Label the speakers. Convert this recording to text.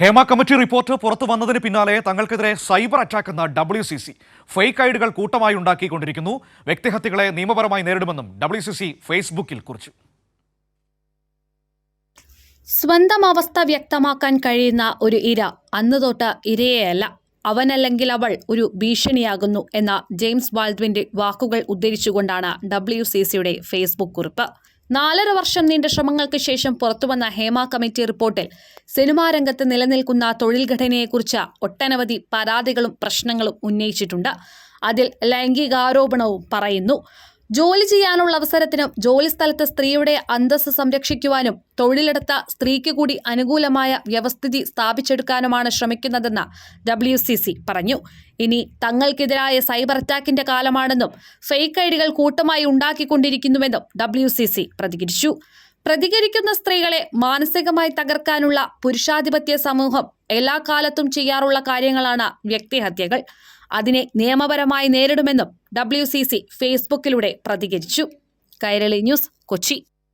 Speaker 1: Hema committee report പുറത്തു വന്നതിന് പിന്നാലെ തങ്ങൾക്കെതിരെ സൈബർ അറ്റാക്ക് എന്ന ഡബ്ല്യു സി സി ഫേക്ക് ഐഡുകൾ കൂട്ടമായി ഉണ്ടാക്കിക്കൊണ്ടിരിക്കുന്നു. വ്യക്തിഹത്യകളെ നിയമപരമായി നേരിടുമെന്നും ഡബ്ല്യു സി സി ഫേസ്ബുക്കിൽ കുറിച്ചു.
Speaker 2: സ്വന്തം അവസ്ഥ വ്യക്തമാക്കാൻ കഴിയുന്ന ഒരു ഇര അന്ന് തൊട്ട് ഇരയെയല്ല. അവനല്ലെങ്കിൽ അവൾ ഒരു ഭീഷണിയാകുന്നു എന്ന ജെയിംസ് ബാൾദ്വിന്റെ വാക്കുകൾ ഉദ്ധരിച്ചുകൊണ്ടാണ് ഡബ്ല്യു സി സിയുടെ ഫേസ്ബുക്ക് കുറിപ്പ്. നാലര വർഷം നീണ്ട ശ്രമങ്ങൾക്ക് ശേഷം പുറത്തുവന്ന ഹേമ കമ്മിറ്റി റിപ്പോർട്ടിൽ സിനിമാ രംഗത്ത് നിലനിൽക്കുന്ന തൊഴിൽ ഘടനയെക്കുറിച്ച് ഒട്ടനവധി പരാതികളും പ്രശ്നങ്ങളും ഉന്നയിച്ചിട്ടുണ്ട്. അതിൽ ലൈംഗികാരോപണവും പറയുന്നു. ജോലി ചെയ്യാനുള്ള അവസരത്തിനും ജോലിസ്ഥലത്ത് സ്ത്രീയുടെ അന്തസ്സ് സംരക്ഷിക്കുവാനും തൊഴിലെടുത്ത സ്ത്രീക്ക് കൂടി അനുകൂലമായ വ്യവസ്ഥിതി സ്ഥാപിച്ചെടുക്കാനുമാണ് ശ്രമിക്കുന്നതെന്ന് ഡബ്ല്യു സി സി പറഞ്ഞു. ഇനി തങ്ങൾക്കെതിരായ സൈബർ അറ്റാക്കിന്റെ കാലമാണെന്നും ഫേക്ക് ഐഡികൾ കൂട്ടമായി ഉണ്ടാക്കിക്കൊണ്ടിരിക്കുന്നുവെന്നും ഡബ്ല്യു സി സി പ്രതികരിച്ചു. പ്രതികരിക്കുന്ന സ്ത്രീകളെ മാനസികമായി തകർക്കാനുള്ള പുരുഷാധിപത്യ സമൂഹം എല്ലാ കാലത്തും ചെയ്യാറുള്ള കാര്യങ്ങളാണ് വ്യക്തിഹത്യകൾ. അതിനെ നിയമപരമായി നേരിടുമെന്നും ഡബ്ല്യു ഫേസ്ബുക്കിലൂടെ പ്രതികരിച്ചു. കൈരളി ന്യൂസ് കൊച്ചി.